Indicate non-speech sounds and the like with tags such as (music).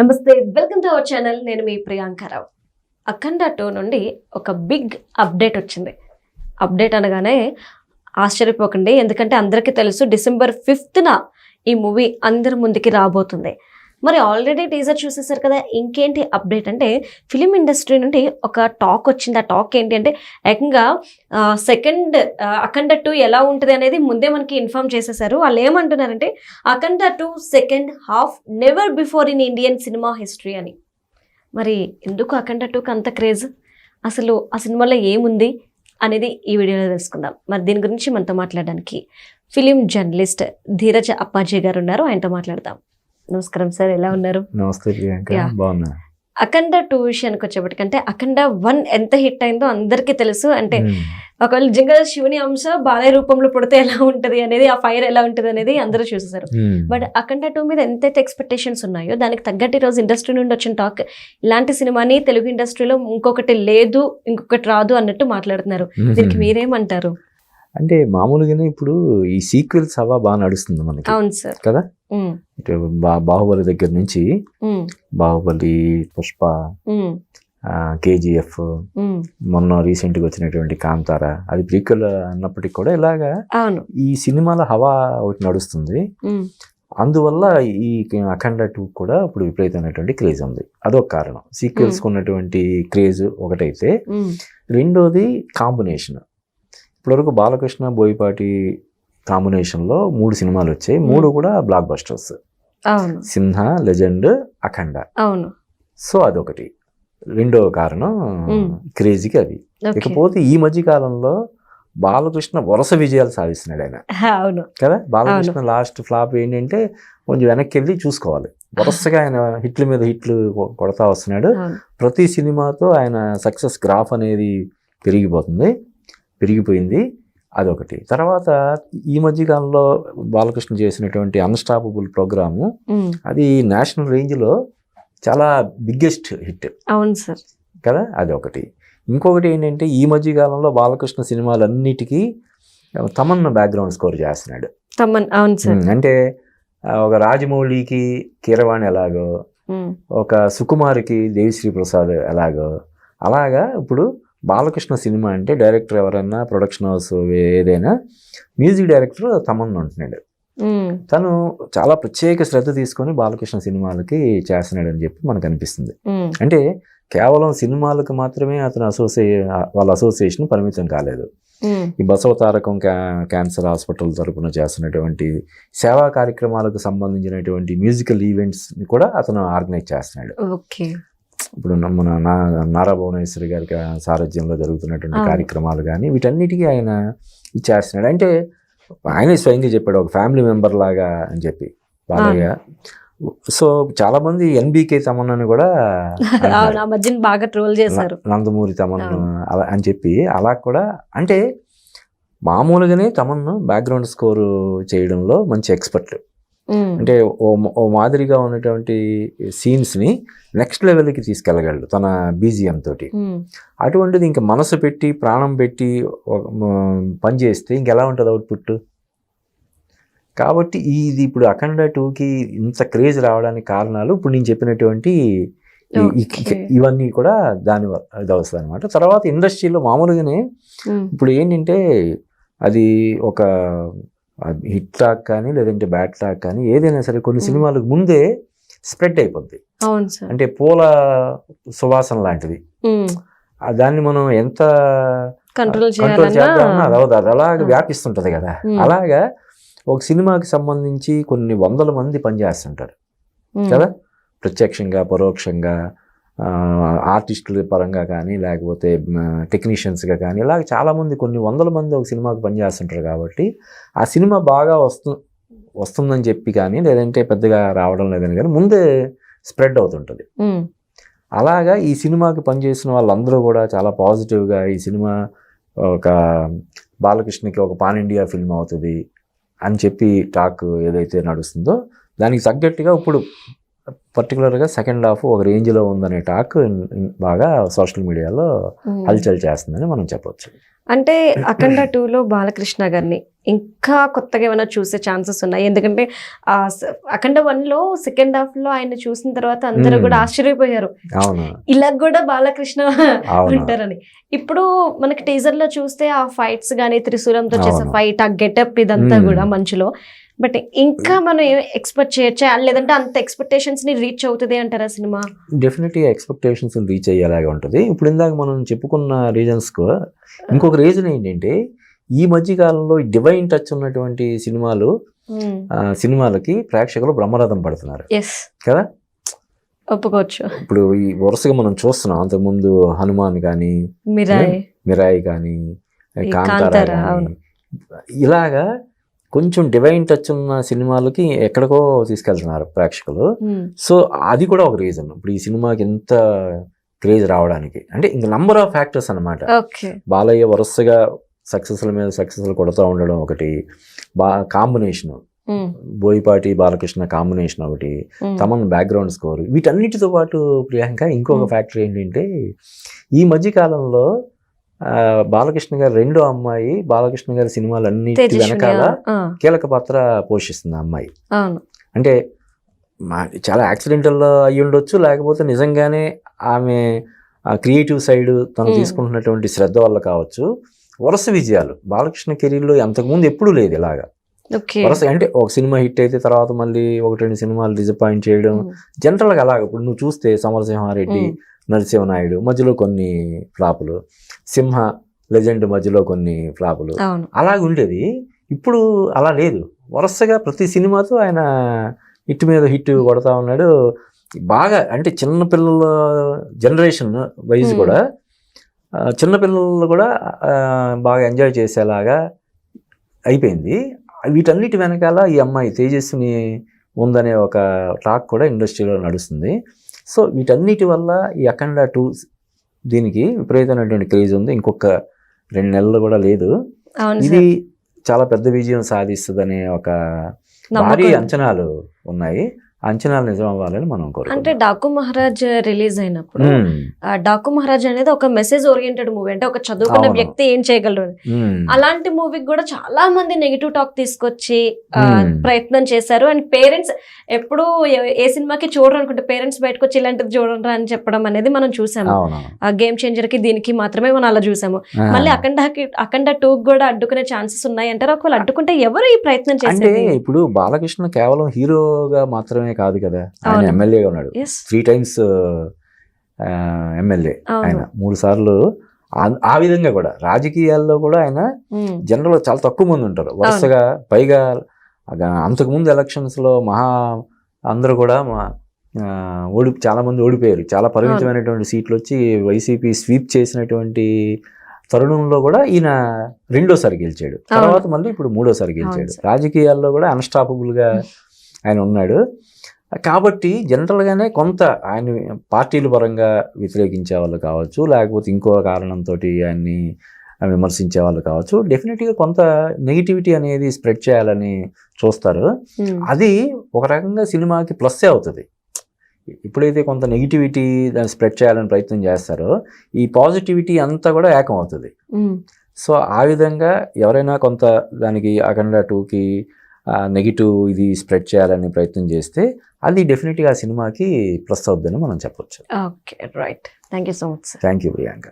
నమస్తే welcome to our channel. నేను మీ ప్రియాంకారావు అఖండ two నుండి ఒక బిగ్ అప్డేట్ వచ్చింది. అప్డేట్ అనగానే ఆశ్చర్యపోకండి ఎందుకంటే అందరికీ తెలుసు డిసెంబర్ ఫిఫ్త్న ఈ మూవీ అందరి ముందుకి రాబోతుంది. మరి ఆల్రెడీ టీజర్ చూసేసారు కదా ఇంకేంటి అప్డేట్ అంటే ఫిలిం ఇండస్ట్రీ నుండి ఒక టాక్ వచ్చింది. ఆ టాక్ ఏంటి అంటే ఏకంగా సెకండ్ అఖండ టూ ఎలా ఉంటుంది అనేది ముందే మనకి ఇన్ఫార్మ్ చేసేసారు. వాళ్ళు ఏమంటున్నారంటే Akhanda two second half never before in Indian cinema history అని. మరి ఎందుకు అఖండ టూకి అంత క్రేజ్ అసలు ఆ సినిమాలో ఏముంది అనేది ఈ వీడియోలో తెలుసుకుందాం. మరి దీని గురించి మనతో మాట్లాడడానికి ఫిలిం జర్నలిస్ట్ ధీరజ్ అప్పాజీ గారు ఉన్నారు. ఆయనతో మాట్లాడదాం. నమస్కారం సార్ ఎలా ఉన్నారు నమస్తే ప్రియాంక. బాగున్నా అఖండ టూ విషయానికి వచ్చేప్పటికంటే అఖండ వన్ ఎంత హిట్ అయిందో అందరికీ తెలుసు అంటే. ఒకవేళ నిజంగా శివుని అంశ బాలయ్య రూపంలో పుడితే ఎలా ఉంటది అనేది ఆ ఫైర్ ఎలా ఉంటది అనేది అందరూ చూసేసారు. బట్ అఖండ టూ మీద ఎంతైతే ఎక్స్పెక్టేషన్స్ ఉన్నాయో దానికి తగ్గట్టు రోజు ఇండస్ట్రీ నుండి వచ్చిన టాక్ ఇలాంటి సినిమాని తెలుగు ఇండస్ట్రీలో ఇంకొకటి లేదు ఇంకొకటి రాదు అన్నట్టు మాట్లాడుతున్నారు దీనికి. మీరేమంటారు అంటే మామూలుగానే ఇప్పుడు ఈ సీక్వెల్స్ హవా బాగా నడుస్తుంది మనకి. అవును సార్. కదా? బాహుబలి దగ్గర నుంచి బాహుబలి పుష్ప కేజీఎఫ్ మొన్న రీసెంట్గా వచ్చినటువంటి కాంతార అది ప్రీక్వెల్ అన్నప్పటికీ కూడా ఇలాగా ఈ సినిమాల హవా ఒకటి నడుస్తుంది. అందువల్ల ఈ అఖండ టూ కూడా ఇప్పుడు విపరీతమైనటువంటి క్రేజ్ ఉంది. అదొక కారణం. సీక్వెల్స్ ఉన్నటువంటి క్రేజ్ ఒకటైతే రెండోది కాంబినేషన్. ఇప్పటివరకు బాలకృష్ణ బోయపాటి కాంబినేషన్లో మూడు సినిమాలు వచ్చాయి. మూడు కూడా blockbusters. Simha Legend Akhanda. అవును. సో అదొకటి. రెండో కారణం. క్రేజీకి అది. ఇకపోతే ఈ మధ్య కాలంలో బాలకృష్ణ వరుస విజయాలు సాధిస్తున్నాడు ఆయన. అవును. కదా? బాలకృష్ణ లాస్ట్ ఫ్లాప్ ఏంటంటే కొంచెం వెనక్కి వెళ్ళి చూసుకోవాలి. వరుసగా ఆయన హిట్ల మీద హిట్లు కొడతా వస్తున్నాడు. ప్రతి సినిమాతో ఆయన సక్సెస్ గ్రాఫ్ అనేది పెరిగిపోతుంది. పెరిగిపోయింది. అదొకటి. తర్వాత ఈ మధ్య కాలంలో బాలకృష్ణ చేసినటువంటి అన్స్టాపబుల్ ప్రోగ్రాము అది నేషనల్ రేంజ్లో చాలా బిగ్గెస్ట్ హిట్. అవును సార్. కదా? అది ఒకటి ఇంకొకటి ఏంటంటే ఈ మధ్య కాలంలో బాలకృష్ణ సినిమాలన్నిటికీ తమన్న బ్యాక్గ్రౌండ్ స్కోర్ చేస్తున్నాడు. తమ్మన్ అవును సార్. అంటే ఒక రాజమౌళికి కీరవాణి ఎలాగో ఒక సుకుమార్కి దేవిశ్రీ ప్రసాద్ ఎలాగో అలాగా ఇప్పుడు బాలకృష్ణ సినిమా అంటే డైరెక్టర్ ఎవరైనా ప్రొడక్షన్ హౌస్ ఏదైనా మ్యూజిక్ డైరెక్టర్ తమన్ ఉంటున్నాడు. తను చాలా ప్రత్యేక శ్రద్ధ తీసుకొని బాలకృష్ణ సినిమాలకి చేస్తున్నాడు అని చెప్పి మనకు అనిపిస్తుంది. అంటే కేవలం సినిమాలకు మాత్రమే అతను అసోసియే వాళ్ళ అసోసియేషన్ పరిమితం కాలేదు. ఈ బసవతారకం క్యా క్యాన్సర్ హాస్పిటల్ తరపున చేస్తున్నటువంటి సేవా కార్యక్రమాలకు సంబంధించినటువంటి మ్యూజికల్ ఈవెంట్స్ని కూడా అతను ఆర్గనైజ్ చేస్తున్నాడు. ఓకే. ఇప్పుడు మన నా నారా భువనేశ్వరి గారి సారథ్యంలో జరుగుతున్నటువంటి. కార్యక్రమాలు కానీ వీటన్నిటికీ ఆయన ఇచ్చేస్తున్నాడు అంటే ఆయనే స్వయంగా చెప్పాడు ఒక ఫ్యామిలీ మెంబర్ లాగా అని చెప్పి బాలయ్య. సో చాలా మంది ఎన్బికే తమన్నని కూడా (laughs) మధ్యన బాగా ట్రోల్ చేశారు. నందమూరి తమన్ అవును. అలా అని చెప్పి అలా కూడా అంటే మామూలుగానే తమన్ను బ్యాక్గ్రౌండ్ స్కోర్ చేయడంలో మంచి ఎక్స్పర్ట్. అంటే ఓ ఓ మాదిరిగా ఉన్నటువంటి సీన్స్ని నెక్స్ట్ లెవెల్కి తీసుకెళ్ళగలడు తన బీజిఎం తోటి. అటువంటిది ఇంకా మనసు పెట్టి ప్రాణం పెట్టి పని చేస్తే ఇంకెలా ఉంటుంది అవుట్పుట్? కాబట్టి ఇది ఇప్పుడు అఖండ టూకి ఇంత క్రేజ్ రావడానికి కారణాలు ఇప్పుడు నేను చెప్పినటువంటి. ఇవన్నీ కూడా దాని ఇది వస్తుంది అనమాట తర్వాత ఇండస్ట్రీలో మామూలుగానే ఇప్పుడు ఏంటంటే అది ఒక హిట్ టాక్ కానీ లేదంటే బ్యాడ్ టాక్ కానీ ఏదైనా సరే కొన్ని. సినిమాలకు ముందే స్ప్రెడ్ అయిపోద్ది. అంటే పూల సువాసన లాంటిది. దాన్ని మనం ఎంత కంట్రోల్ కంట్రోల్ చేద్దామన్నా అది చేయాలన్నా అవదు అది అలాగే. వ్యాపిస్తుంటది కదా. అలాగా ఒక సినిమాకి సంబంధించి కొన్ని వందల మంది పనిచేస్తుంటారు. కదా? ప్రత్యక్షంగా పరోక్షంగా ఆర్టిస్టుల పరంగా కానీ లేకపోతే టెక్నీషియన్స్గా కానీ ఇలాగ చాలామంది కొన్ని వందల మంది ఒక సినిమాకి పనిచేస్తుంటారు కాబట్టి ఆ సినిమా బాగా వస్తు వస్తుందని చెప్పి కానీ లేదంటే పెద్దగా రావడం లేదని కానీ ముందే స్ప్రెడ్ అవుతుంటుంది. అలాగా ఈ సినిమాకి పనిచేసిన వాళ్ళందరూ కూడా చాలా పాజిటివ్గా ఈ సినిమా ఒక బాలకృష్ణకి ఒక పాన్ ఇండియా ఫిల్మ్ అవుతుంది అని చెప్పి టాక్ ఏదైతే నడుస్తుందో దానికి తగ్గట్టుగా ఇప్పుడు పర్టికులర్గా సెకండ్ హాఫ్ ఒక రేంజ్లో ఉందనే టాక్ బాగా సోషల్ మీడియాలో ఉమ్. హల్చల్ చేస్తుందని మనం చెప్పొచ్చు అంటే అఖండ టూలో బాలకృష్ణ గారిని ఇంకా కొత్తగా ఏమైనా చూసే ఛాన్సెస్ ఉన్నాయి ఎందుకంటే అఖండ వన్లో సెకండ్ హాఫ్లో ఆయన చూసిన తర్వాత అందరూ Hmm. కూడా ఆశ్చర్యపోయారు అవును ఇలా కూడా బాలకృష్ణ ఉంటారని ఇప్పుడు మనకి టీజర్లో చూస్తే ఆ ఫైట్స్ గానీ త్రిశూలంతో చేసే. ఫైట్ ఆ గెటప్ ఇదంతా Hmm. కూడా మంచిలో బట్ ఇంకా మనం ఎక్స్పెక్ట్ చేయొచ్చా? లేదంటే అంత ఎక్స్పెక్టేషన్స్ని రీచ్ అవుతుంది అంటారా సినిమా? డెఫినెట్గా ఎక్స్పెక్టేషన్స్ రీచ్ అయ్యేలాగా ఉంటుంది. ఇప్పుడు ఇందాక మనం చెప్పుకున్న రీజన్స్కు ఇంకొక రీజన్ ఏంటంటే ఈ మధ్య కాలంలో డివైన్ టచ్ ఉన్నటువంటి సినిమాలు ఆ, సినిమాలకి ప్రేక్షకులు బ్రహ్మరథం పడుతున్నారు. కదా? ఒప్పుకోవచ్చు. ఇప్పుడు ఈ వరుసగా మనం చూస్తున్నాం. అంతకుముందు హనుమాన్ కానీ మిరాయ్. మిరాయి కానీ కాంతారా ఇలాగా కొంచెం డివైన్ టచ్ ఉన్న సినిమాలకి ఎక్కడికో తీసుకెళ్తున్నారు ప్రేక్షకులు. Hmm. సో అది కూడా ఒక రీజన్ ఇప్పుడు ఈ సినిమాకి ఎంత క్రేజ్ రావడానికి. అంటే ఇంక నంబర్ ఆఫ్ ఫ్యాక్టర్స్ అన్నమాట. ఓకే. బాలయ్య వరుసగా సక్సెస్ల మీద సక్సెస్లు కొడుతూ ఉండడం ఒకటి. బా combination Hmm. Boyapati Balakrishna combination ఒకటి. Hmm. తమన్ బ్యాక్గ్రౌండ్ స్కోర్ వీటన్నిటితో పాటు ప్రియాంక ఇంకొక. ఫ్యాక్టర్ ఏంటంటే ఈ మధ్య కాలంలో బాలకృష్ణ గారి రెండో అమ్మాయి బాలకృష్ణ గారి సినిమాలన్నిటి తేజస్విని, వెనకాల కీలక పాత్ర పోషిస్తుంది ఆ అమ్మాయి అంటే చాలా యాక్సిడెంటల్ అయ్యి ఉండొచ్చు లేకపోతే నిజంగానే ఆమె క్రియేటివ్ సైడ్ తను. తీసుకుంటున్నటువంటి శ్రద్ధ వల్ల కావచ్చు వరుస విజయాలు బాలకృష్ణ కెరీర్లో అంతకుముందు ఎప్పుడూ లేదు ఇలాగా వరుస అంటే ఒక సినిమా హిట్ అయితే తర్వాత మళ్ళీ ఒకటి రెండు సినిమాలు డిసప్పాయింట్ చేయడం. జనరల్గా అలాగ ఇప్పుడు నువ్వు చూస్తే సమరసింహారెడ్డి. నరసింహనాయుడు మధ్యలో కొన్ని ఫ్లాపులు సింహ లెజెండ్ మధ్యలో కొన్ని ఫ్లాపులు. అలాగ ఉండేది ఇప్పుడు అలా లేదు. వరుసగా ప్రతి సినిమాతో ఆయన హిట్ మీద హిట్ కొడతా ఉన్నాడు. బాగా అంటే చిన్న పిల్లల జనరేషన్ వైజ్. కూడా ఆ, చిన్న పిల్లలు కూడా బాగా ఎంజాయ్ చేసేలాగా అయిపోయింది. వీటన్నిటి వెనకాల ఈ అమ్మాయి తేజస్విని ఉందనే ఒక టాక్ కూడా ఇండస్ట్రీలో నడుస్తుంది. సో వీటన్నిటి వల్ల ఈ అఖండ టూ దీనికి విపరీతమైనటువంటి క్రేజ్ ఉంది. ఇంకొక రెండు నెలలు కూడా లేదు. ఇది చాలా పెద్ద విజయం సాధిస్తుందనే ఒక భారీ అంచనాలు ఉన్నాయి. అంచనాలు నిజం అవ్వాలని మనం అంటే డాకు మహారాజ్ రిలీజ్ అయినప్పుడు డాకు మహారాజ్ అనేది ఒక మెసేజ్ ఓరియంటెడ్ మూవీ. అంటే ఒక చదువుకున్న. వ్యక్తి ఏం చేయగలరు. అలాంటి మూవీకి కూడా చాలా మంది నెగిటివ్ టాక్ తీసుకొచ్చి. ప్రయత్నం చేశారు. అండ్ పేరెంట్స్ ఎప్పుడు ఏ- సినిమాకి చూడరు అనుకుంటే పేరెంట్స్ బయటకు వచ్చి ఇలాంటిది చూడరా అని చెప్పడం అనేది మనం చూసాము. ఆ గేమ్ చేంజర్కి దీనికి మాత్రమే మనం అలా చూసాము. మళ్ళీ అఖండకి అఖండ టూ కూడా అడ్డుకునే ఛాన్సెస్ ఉన్నాయి అంటారు ఒకవేళ అడ్డుకుంటే ఎవరు ఈ ప్రయత్నం చేసేది? ఇప్పుడు బాలకృష్ణ కేవలం హీరోగా మాత్రమే కాదు కదా. ఆయన. ఎమ్మెల్యేగా ఉన్నాడు. త్రీ టైమ్స్ ఎమ్మెల్యే ఆయన. మూడు సార్లు ఆ- విధంగా కూడా. రాజకీయాల్లో కూడా ఆయన జనరల్ చాలా తక్కువ మంది ఉంటారు. వరుసగా పైగా అంతకుముందు ఎలక్షన్స్లో మహా అందరూ కూడా మా- ఓడి చాలా మంది ఓడిపోయారు. చాలా పరిమితమైనటువంటి సీట్లు వచ్చి వైసీపీ స్వీప్ చేసినటువంటి తరుణంలో కూడా ఈయన రెండోసారి గెలిచాడు. తర్వాత మళ్ళీ ఇప్పుడు మూడోసారి గెలిచాడు. రాజకీయాల్లో కూడా అన్స్టాపబుల్గా ఆయన ఉన్నాడు. కాబట్టి జనరల్గానే కొంత ఆయన పార్టీల పరంగా వ్యతిరేకించే వాళ్ళు కావచ్చు లేకపోతే ఇంకో కారణంతో ఆయన్ని విమర్శించే వాళ్ళు కావచ్చు డెఫినెట్గా కొంత నెగిటివిటీ అనేది స్ప్రెడ్ చేయాలని చూస్తారు. ఉమ్, అది ఒక రకంగా సినిమాకి ప్లస్సే అవుతుంది. ఎప్పుడైతే కొంత నెగిటివిటీ దాన్ని స్ప్రెడ్ చేయాలని ప్రయత్నం చేస్తారో. ఈ పాజిటివిటీ అంతా కూడా ఏకం అవుతుంది ఉమ్, సో ఆ విధంగా ఎవరైనా కొంత దానికి అఖండ టూకి నెగిటివ్ ఇది స్ప్రెడ్ చేయాలని ప్రయత్నం చేస్తే అది డెఫినెట్గా ఆ సినిమాకి ప్లస్ అవుద్దని మనం చెప్పొచ్చు. Okay right thank you so much thank you Priyanka